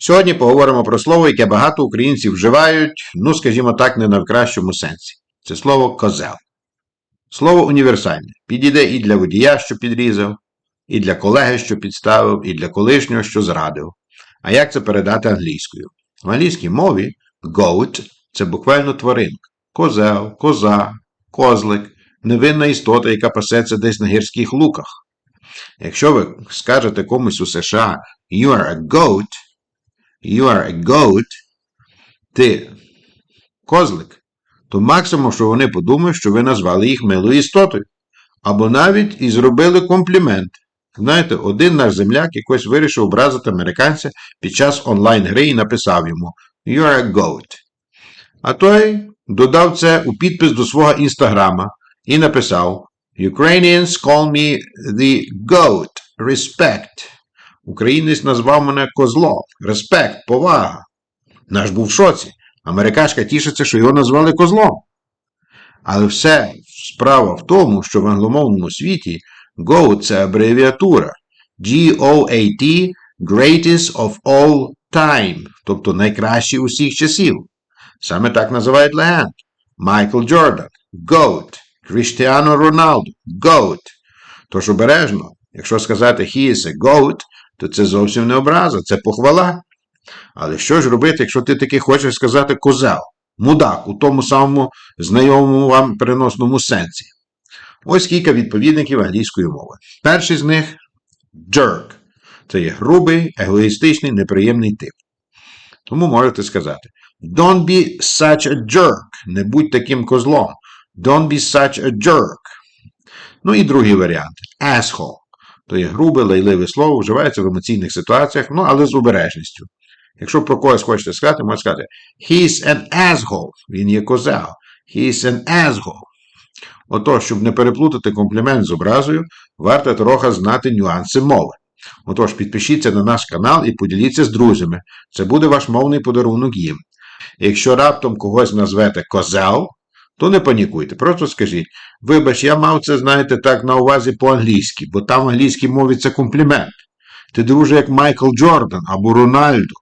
Сьогодні поговоримо про слово, яке багато українців вживають, ну, скажімо так, не на кращому сенсі. Це слово козел. Слово універсальне. Підійде і для водія, що підрізав, і для колеги, що підставив, і для колишнього, що зрадив. А як це передати англійською? В англійській мові goat – це буквально тваринка. Козел, коза, козлик, невинна істота, яка пасеться десь на гірських луках. Якщо ви скажете комусь у США You are a goat, you are a goat, ти козлик, то максимум, що вони подумають, що ви назвали їх милою істотою. Або навіть і зробили комплімент. Знаєте, один наш земляк якось вирішив образити американця під час онлайн-гри і написав йому You are a goat. А той додав це у підпис до свого інстаграма і написав Ukrainians call me the goat. Respect. Українець назвав мене козлом. Респект, повага. Наш був в шоці. Америкашка тішиться, що його назвали козлом. Але все справа в тому, що в англомовному світі GOAT – це абревіатура. G-O-A-T – Greatest of all time, тобто найкращий усіх часів. Саме так називають легенд. Майкл Джордан – GOAT. Кріштіано Роналду – GOAT. Тож обережно, якщо сказати he is a goat, то це зовсім не образа, це похвала. Але що ж робити, якщо ти таки хочеш сказати козел, мудак у тому самому знайомому вам переносному сенсі? Ось кілька відповідників англійської мови. Перший з них jerk. Це є грубий, егоїстичний, неприємний тип. Тому можете сказати: Don't be such a jerk. Не будь таким козлом. Don't be such a jerk. Ну і другий варіант asshole. То є грубе, лайливе слово, вживається в емоційних ситуаціях, ну але з обережністю. Якщо про когось хочете сказати, можете сказати He's an asshole. Він є козел. He's an asshole. Отож, щоб не переплутати комплімент з образою, варто трохи знати нюанси мови. Отож, підпишіться на наш канал і поділіться з друзями. Це буде ваш мовний подарунок їм. Якщо раптом когось назвете козел, то не панікуйте, просто скажіть, вибач, я мав це, знаєте, так на увазі по-англійськи, бо там в англійській мові це комплімент. Ти друже, як Майкл Джордан або Рональдо.